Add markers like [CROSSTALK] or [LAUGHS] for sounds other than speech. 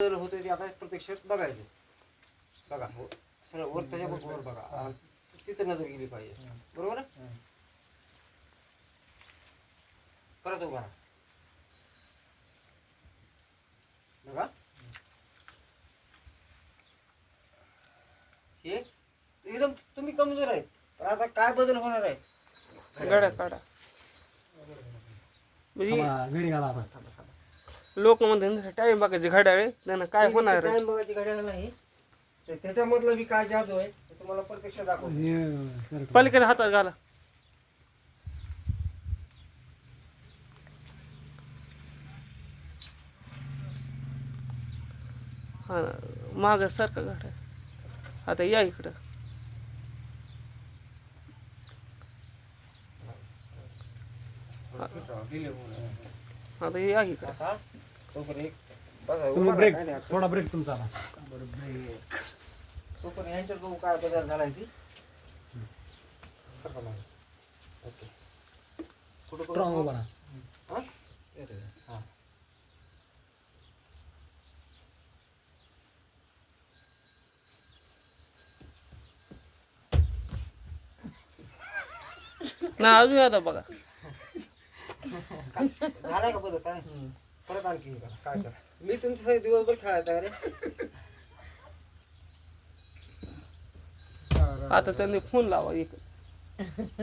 बदल होतोय ते आता प्रत्यक्षात बघायचं. बघा हो सगळं वर त्याच्या वर बघा. आ, तिथं नजर गेली पाहिजे. बरोबर? आहे? परत उभा राहा. बघा. हे एकदम तुम्ही कमजोर आहेत. पण आता काय बदल होणार आहे? गाड्या काढा. म्हणजे घडी घाला आता. लोक म्हणतात टाइम बघायचे घड्याळे त्यांना काय होणार? आहे टाइम बघायची घड्याळ नाही. तर त्याच्यामधलं बी काय जादू आहे ते तुम्हाला प्रत्यक्ष दाखवतो. हे. पलीकडे हातात घाला. हा माग सारखं गाड्या आता या इकडं. आता या इकडं. आता? तुम्ही ब्रेक. थोडा ब्रेक तुमचा आता. तोपर्यंत यांच्यात बघू काय बदल झाला ती. कुठं करू? स्ट्रॉंग उभा राहा. ना अजून आता बघा झाला का बदल काय परत आणखी हे करा काय करा? मी तुमच्यासाठी दिवसभर खेळायचा अरे आता त्यांनी फोन लावा एक. [LAUGHS]